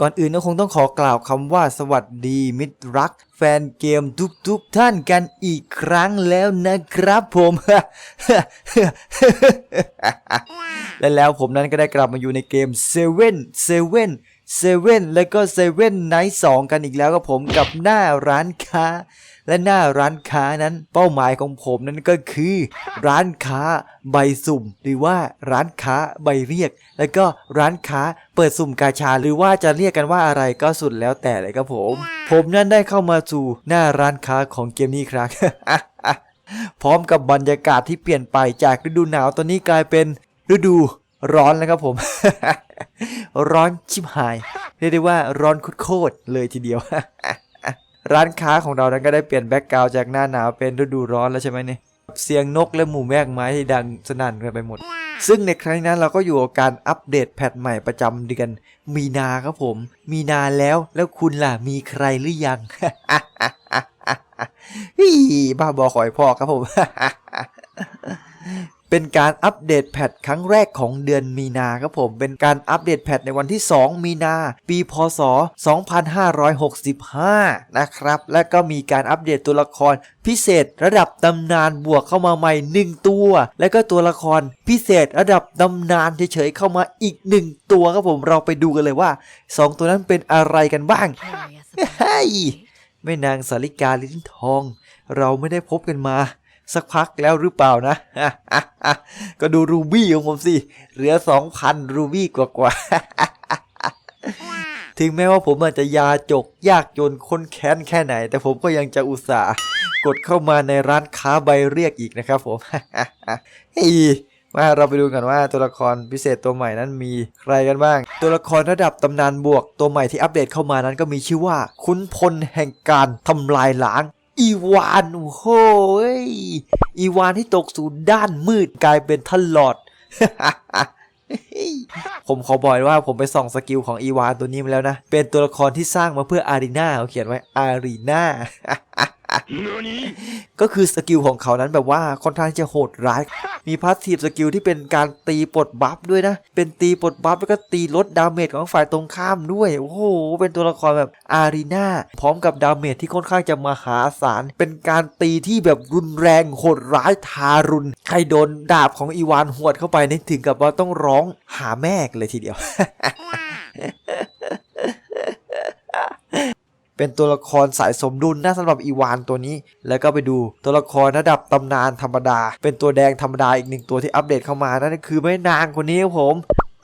ก่อนอื่นก็คงต้องขอกล่าวคำว่าสวัสดีมิตรรัก แฟนเกมทุกๆทท่านกันอีกครั้งแล้วนะครับผม และแล้วผมนั้นก็ได้กลับมาอยู่ในเกม7 7 7แล้วก็7 Night 2กันอีกแล้วกับผมกับหน้าร้านค้า และหน้าร้านค้านั้นเป้าหมายของผมนั้นก็คือ ร้านค้าใบสุ่ม หรือว่าร้านค้าใบเรียก แล้วก็ร้านค้าเปิดสุ่มกาชาหรือว่าจะเรียกกันว่าอะไรก็สุดแล้วแต่เลยครับผม ผมนั้นได้เข้ามาสู่หน้าร้านค้าของเกมนี้ครับพร้อมกับบรรยากาศที่เปลี่ยนไปจากฤดูหนาวตอนนี้กลายเป็นฤดูร้อนแล้วครับผม ร้อนชิบหาย เรียกได้ว่าร้อนโคตรเลยทีเดียว ร้านค้าของเรานั้นก็ได้เปลี่ยนแบ็กกราวจากหน้าหนาวเป็นฤดูร้อนแล้วใช่ไหมเนี่ยเสียงนกและหมู่แมกไม้ที่ดังสนั่นกันไปหมด ซึ่งในครั้งนั้นเราก็อยู่กับการอัปเดตแพทใหม่ประจำเดือน มีนาครับผม มีนาแล้วแล้วคุณล่ะมีใครหรือยังฮีบ้าบอขอยพอครับผม เป็นการอัปเดตแพทครั้งแรกของเดือนมีนาครับผม เป็นการอัปเดตแพทในวันที่ 2 มีนา ปีพศ 2565 นะครับ และก็มีการอัปเดตตัวละครพิเศษระดับตำนานบวกเข้ามาใหม่ 1 ตัว และก็ตัวละครพิเศษระดับตำนานเฉยๆเข้ามาอีก 1 ตัวครับผมเราไปดูกันเลยว่า 2 ตัวนั้นเป็นอะไรกันบ้างเฮ้ยแม่นางสาริกาลิ้นทอง เราไม่ได้พบกันมา สักพักแล้วหรือเปล่านะ ก็ดูรูบี้ของผมสิ เหลือสองพันรูบี้กว่าๆ ถึงแม้ว่าผมอาจจะยาจกยากจนค้นแค้นแค่ไหน แต่ผมก็ยังจะอุตส่าห์กดเข้ามาในร้านค้าใบเรียกอีกนะครับผมเฮ้ยมาเราไปดูกันว่าตัวละครพิเศษตัวใหม่นั้นมีใครกันบ้าง ตัวละครระดับตำนานบวกตัวใหม่ที่อัปเดตเข้ามานั้นก็มีชื่อว่า คุ้นพลแห่งการทำลายล้าง อีวานโอ้โหยอีวานที่ตกสู่ด้านมืดกลายเป็นท่านหลอด ผมขอบอกเลยว่าผมไปส่องสกิลของอีวานตัวนี้มาแล้วนะ เป็นตัวละครที่สร้างมาเพื่ออารีนาเขาเขียนไว้อารีนา ก็คือสกิลของเขานั้นแบบว่าค่อนข้างจะโหดร้าย มีพาสซีฟสกิลที่เป็นการตีปลดบัฟด้วยนะ เป็นตีปลดบัฟแล้วก็ตีลดดาเมจของฝ่ายตรงข้ามด้วย โอ้โห เป็นตัวละครแบบอารีนาพร้อมกับดาเมจที่ค่อนข้างจะมหาศาล เป็นการตีที่แบบรุนแรงโหดร้ายทารุณ ใครโดนดาบของอีวานหวดเข้าไปนี่ถึงกับว่าต้องร้องหาแม่เลยทีเดียว เป็นตัวละครสายสมดุลนะสำหรับอีวานตัวนี้ แล้วก็ไปดูตัวละครระดับตำนานธรรมดา เป็นตัวแดงธรรมดาอีกหนึ่งตัวที่อัปเดตเข้ามานั่นก็คือแม่นางคนนี้ครับผม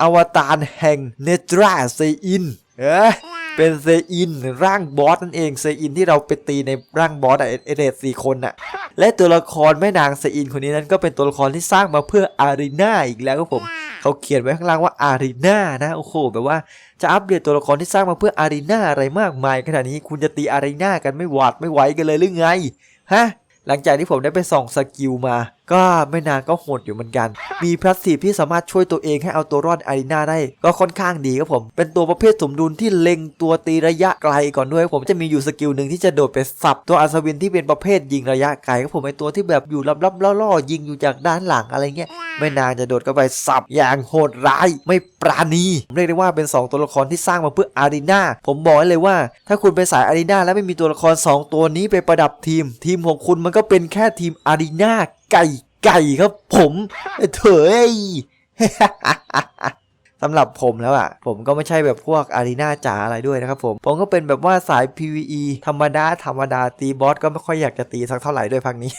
อวตารแห่งเนตราเซอินเอ้ยเป็นเซอินร่างบอสนั่นเองเซอินที่เราไปตีในร่างบอสอะเอเรสสี่คนน่ะและตัวละครแม่นางเซอินคนนี้นั้นก็เป็นตัวละครที่สร้างมาเพื่ออารีนาอีกแล้วครับผม เขาเขียนไว้ข้างล่างว่าอารีนานะโอ้โหแบบว่าจะอัปเดตตัวละครที่สร้างมาเพื่ออารีนาอะไรมากมายขนาดนี้คุณจะตีอารีนากันไม่หวาดไม่ไหวกันเลยหรือไงฮะหลังจากที่ผมได้ไปส่องสกิลมาก็ไม่นานก็โหดอยู่เหมือนกัน มีพลัสซีที่สามารถช่วยตัวเองให้เอาตัวรอดอารีนาได้ ก็ค่อนข้างดีครับผม เป็นตัวประเภทสมดุลที่เล็งตัวตีระยะไกลก่อนด้วยผมจะมีอยู่สกิลหนึ่งที่จะโดดไปสับตัวอัศวินที่เป็นประเภทยิงระยะไกลครับผมไอตัวที่แบบอยู่ลับๆล่อๆยิงอยู่จากด้านหลังอะไรเงี้ยไม่นานจะโดดเข้าไปสับอย่างโหดร้ายไม่ปราณีเรียกได้ว่าเป็น 2 ตัวละครที่สร้างมาเพื่ออารีนาผมบอกเลยว่า ถ้าคุณไปสายอารีนาแล้วไม่มีตัวละคร 2 ตัวนี้ไปประดับทีม ทีมของคุณมันก็เป็นแค่ทีมอารีนา ไก่ไก่ครับผมเถอยสำหรับผมแล้วอะ ผมก็ไม่ใช่แบบพวกอารีนาจ๋าอะไรด้วยนะครับผม ผมก็เป็นแบบว่าสาย PVE ธรรมดา ธรรมดาตีบอสก็ไม่ค่อยอยากจะตีสักเท่าไหร่ด้วยพักนี้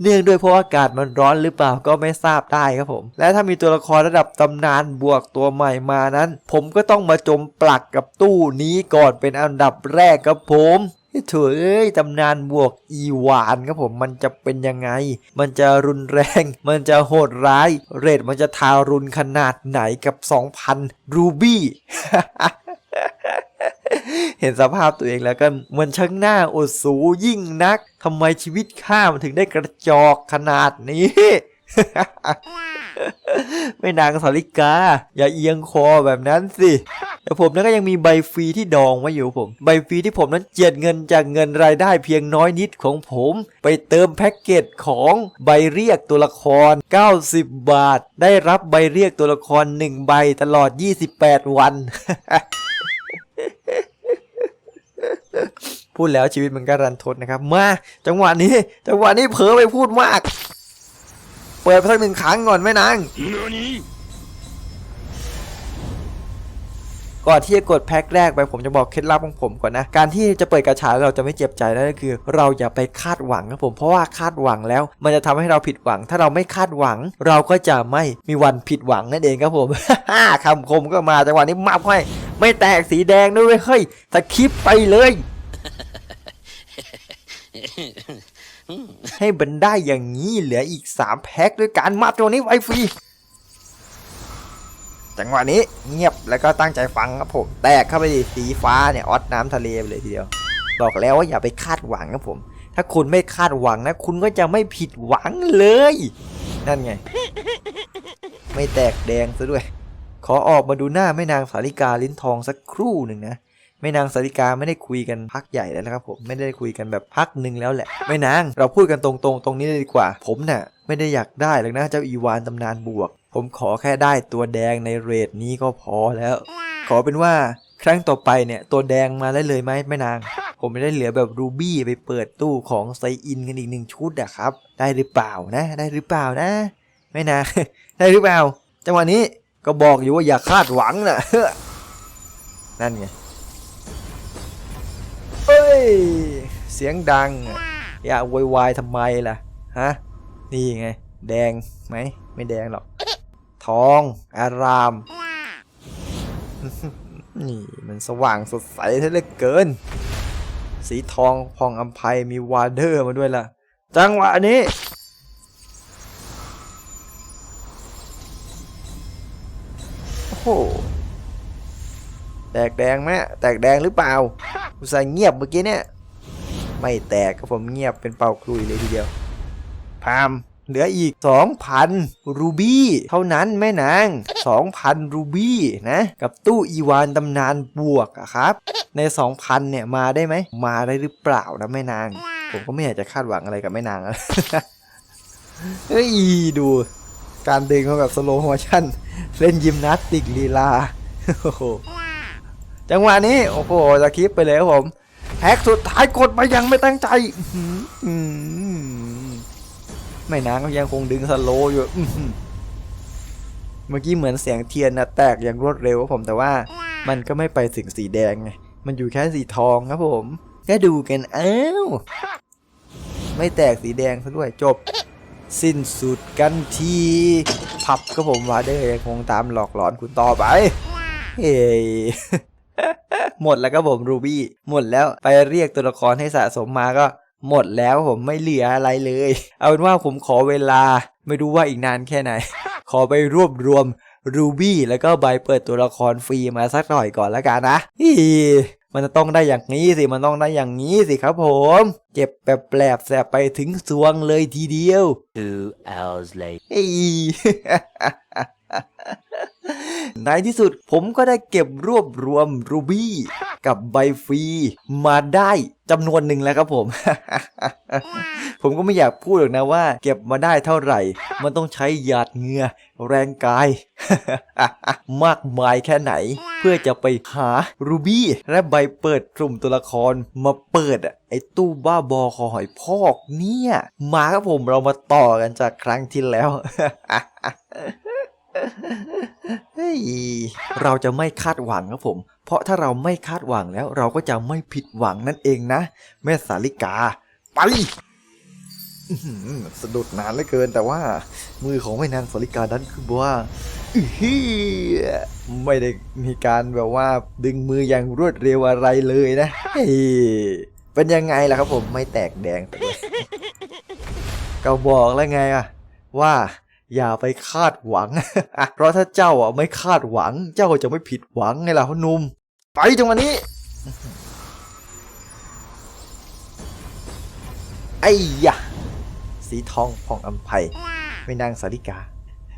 เนื่องด้วยเพราะอากาศมันร้อนหรือเปล่าก็ไม่ทราบได้ครับผม และถ้ามีตัวละครระดับตำนานบวกตัวใหม่มานั้น ผมก็ต้องมาจมปลักกับตู้นี้ก่อนเป็นอันดับแรกครับผม เถอยเอ้ยตำนานบวกอีหวานครับผมมันจะเป็นยังไง มันจะรุนแรง มันจะโหดร้าย เรทมันจะทารุณขนาดไหนกับ 2,000 รูบี้เห็นสภาพตัวเองแล้วก็มันช่างหน้าอดสูยิ่งนักทำไมชีวิตข้ามันถึงได้กระจอกขนาดนี้ ไม่นางสาริกา อย่าเอียงคอแบบนั้นสิแต่ผมนั้นก็ยังมีใบฟรีที่ดองไว้อยู่ผม ใบฟรีที่ผมนั้นเจียดเงินจากเงินรายได้เพียงน้อยนิดของผม ไปเติมแพ็กเกจของใบเรียกตัวละคร 90 บาท ได้รับใบเรียกตัวละคร 1 ใบตลอด 28 วัน พูดแล้วชีวิตมันก็รันทดนะครับ มา จังหวะนี้ จังหวะนี้เผลอไปพูดมาก เปิดไปสักหนึ่งครั้งก่อนแม่นางก่อนที่จะกดแพ็คแรกไปผมจะบอกเคล็ดลับของผมก่อนนะ การที่จะเปิดกระชาแล้วเราจะไม่เจ็บใจนั่นก็คือ เราอย่าไปคาดหวังครับผมเพราะว่าคาดหวังแล้ว มันจะทำให้เราผิดหวัง ถ้าเราไม่คาดหวัง เราก็จะไม่มีวันผิดหวังนั่นเองครับผมคำคมก็มาจังหวะนี้มาให้ไม่แตกสีแดงด้วยเวยเฮ้ยตะคริปไปเลย ให้บันได้อย่างนี้เหลืออีก 3 แพ็คด้วยการมาตัวนี้ไว้ฟรีจังหวะนี้เงียบแล้วก็ตั้งใจฟังครับผม แตกเข้าไปดิสีฟ้าเนี่ยออดน้ำทะเลไปเลยทีเดียว บอกแล้วว่าอย่าไปคาดหวังครับผม ถ้าคุณไม่คาดหวังนะ คุณก็จะไม่ผิดหวังเลย นั่นไง ไม่แตกแดงซะด้วย ขอออกมาดูหน้าแม่นางสาริกาลิ้นทองสักครู่หนึ่งนะ ม่นางสาริกาไม่ได้คุยกันพักใหญ่แล้วนะครับผมไม่ได้คุยกันแบบพักหนึ่งแล้วแหละแม่นางเราพูดกันตรงๆตรงนี้เลยดีกว่า ผมน่ะไม่ได้อยากได้หรอกนะเจ้าอีวานตำนานบวก ผมขอแค่ได้ตัวแดงในเรทนี้ก็พอแล้ว ขอเป็นว่าครั้งต่อไปเนี่ยตัวแดงมาได้เลยไหมแม่นาง ผมไม่ได้เหลือแบบรูบี้ไปเปิดตู้ของไซอินกันอีกหนึ่งชุดอะครับ ได้หรือเปล่านะ ได้หรือเปล่านะแม่นางได้หรือเปล่าจังหวะนี้ก็บอกอยู่ว่าอย่าคาดหวังนะนั่นไง เสียงดัง อย่าโวยวายทำไมล่ะ ฮะ นี่ไง แดงไหม ไม่แดงหรอก ทอง อาราม นี่มันสว่างสดใสเหลือเกิน สีทองพองอัมภัยมีวาเดอร์มาด้วยล่ะ จังหวะนี้โอ้โห แตกแดงไหมแตกแดงหรือเปล่าอุตส่าห์เงียบเมื่อกี้เนี่ย ไม่แตกครับผมเงียบเป็นเป่าคลุยเลยทีเดียว พามเหลืออีก 2,000 รูบี้เท่านั้นแม่นาง 2,000 รูบี้นะ กับตู้อีวานตำนานบวกอะครับ ใน 2,000 เนี่ยมาได้ไหม มาได้หรือเปล่านะแม่นาง ผมก็ไม่อยากจะคาดหวังอะไรกับแม่นางอะเฮ้ยดูการดึงเขาแบบสโลโมชั่น เล่นยิมนาสติกลีลาโอ้โห จังหวะนี้ โอ้โหจะคลิปไปเลยครับผมแฮกสุดท้ายกดมายังไม่ตั้งใจไม่นางก็ยังคงดึงสโลอยู่ เมื่อกี้เหมือนเสียงเทียนนะแตกอย่างรวดเร็วครับผมแต่ว่า มันก็ไม่ไปถึงสีแดงไงมันอยู่แค่สีทองครับผม ก็ดูกันเอ้าไม่แตกสีแดงซะด้วยจบ สิ้นสุดกันทีพับก็ผมวาเดอร์ยังคงตามหลอกหลอนคุณต่อไป เฮ้ย หมดแล้วก็ผมรูบี้หมดแล้วไปเรียกตัวละครให้สะสมมาก็หมดแล้วผมไม่เหลืออะไรเลย เอาเป็นว่าผมขอเวลา ไม่รู้ว่าอีกนานแค่ไหน ขอไปรวบรวมรูบี้แล้วก็ใบเปิดตัวละครฟรีมาสักหน่อยก่อนแล้วกันนะอีมันจะต้องได้อย่างนี้สิ มันต้องได้อย่างนี้สิครับผม เจ็บแบบแปลบแสบไปถึงสวงเลยทีเดียว Two hours later. ในที่สุดผมก็ได้เก็บรวบรวมรูบี้กับใบฟรีมาได้จำนวนหนึ่งแล้วครับผม ผมก็ไม่อยากพูดหรอกนะว่า เก็บมาได้เท่าไหร่ มันต้องใช้หยาดเหงื่อแรงกาย มากมายแค่ไหน เพื่อจะไปหารูบี้และใบเปิดกลุ่มตัวละครมาเปิดไอ้ตู้บ้าบอคอหอยพอกเนี่ย มาครับผมเรามาต่อกันจากครั้งที่แล้ว เฮ้ยเราจะไม่คาดหวังครับผม เพราะถ้าเราไม่คาดหวังแล้วเราก็จะไม่ผิดหวังนั่นเองนะ แม่สาลิกา ไปสะดุดนานเหลือเกินแต่ว่า มือของแม่นางสาลิกานั้นคือว่าไม่ได้มีการแบบว่าดึงมืออย่างรวดเร็วอะไรเลยนะเป็นยังไงล่ะครับผมไม่แตกแดงเลยก็บอกแล้วไงอะว่า อย่าไปคาดหวัง เพราะถ้าเจ้าอะไม่คาดหวัง เจ้าจะไม่ผิดหวังไงล่ะพ่อนุ่ม ไปจังหวะนี้ ไอ้ยะ สีทองผ่องอัมภัยไม่นางสาริกา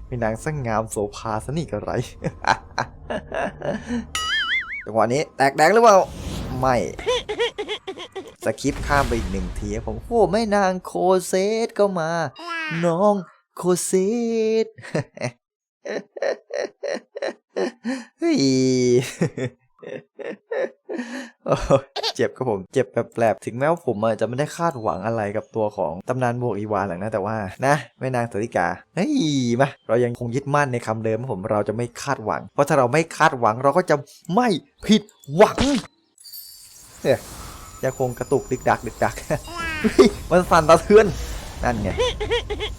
ไม่นางสง่งามโสภาสนี่กระไรจังหวะนี้แตกแดงหรือเปล่า ไม่สคิปข้ามไปอีกหนึ่งทีผมโอ้แม่นางโคเซตก็มา น้อง โคเซตเฮ้ยเจ็บครับผม เจ็บแบบแปลบถึงแม้ว่าผมอาจจะไม่ได้คาดหวังอะไรกับตัวของตำนานบวกอีวานหรอกนะ แต่ว่านะแม่นางสาริกาเฮ้ยมาเรายังคงยึดมั่นในคำเดิมผมเราจะไม่คาดหวัง เพราะถ้าเราไม่คาดหวังเราก็จะไม่ผิดหวังเนี่ยยังคงกระตุกดึกดักดึกดักมันสั่นสะเทือน นั่นไง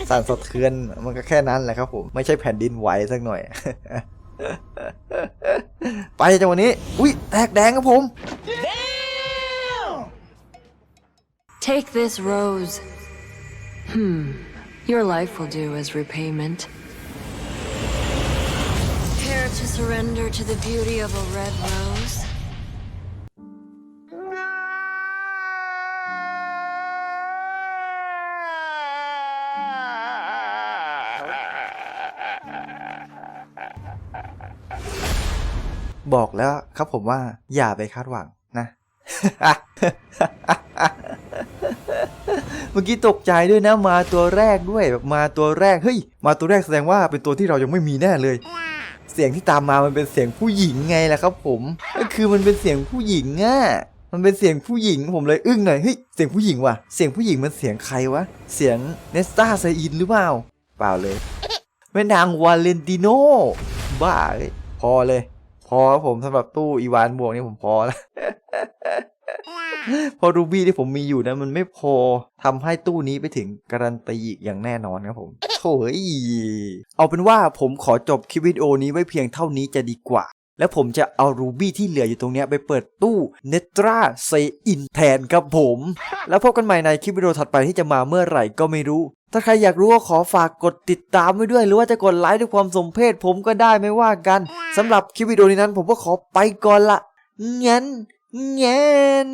สั่นสะเทือนมันก็แค่นั้นแหละครับผมไม่ใช่แผ่นดินไหวสักหน่อย ไปจังวันนี้ อุ้ยแตกแดงครับผม Take this rose. Hmm. Your life will do as repayment. Care to surrender to the beauty of a red rose? บอกแล้วครับผมว่าอย่าไปคาดหวังนะ เมื่อกี้ตกใจด้วยนะมาตัวแรกด้วยแบบมาตัวแรกเฮ้ยมาตัวแรกแสดงว่าเป็นตัวที่เรายังไม่มีแน่เลย เสียงที่ตามมามันเป็นเสียงผู้หญิงไงล่ะครับ ผมก็คือมันเป็นเสียงผู้หญิงอะมันเป็นเสียงผู้หญิงผมเลยอึ้งหน่อยเฮ้ยเสียงผู้หญิงว่ะเสียงผู้หญิงมันเสียงใครวะเสียงเนสตาไซอินหรือเปล่าเปล่าเลยแม่นางวาเลนติโนบ้าเลยพอเลย พอครับผมสำหรับตู้อีวานบวกนี่ผมพอแล้วพอรูบี้ที่ผมมีอยู่นะมันไม่พอทำให้ตู้นี้ไปถึงการันตีอย่างแน่นอนครับผมโถ่เอ้ยเอาเป็นว่าผมขอจบคลิปวิดีโอนี้ไว้เพียงเท่านี้จะดีกว่า แล้วผมจะเอารูบี้ที่เหลืออยู่ตรงนี้ไปเปิดตู้เนตราเซอินแทนครับผม แล้วพบกันใหม่ในคลิปวิดีโอถัดไปที่จะมาเมื่อไหร่ก็ไม่รู้ ถ้าใครอยากรู้ก็ขอฝากกดติดตามไว้ด้วย หรือว่าจะกดไลค์ด้วยความสมเพศผมก็ได้ไม่ว่ากันสำหรับคลิปวิดีโอนี้นั้น ผมก็ขอไปก่อนละงั้นงั้น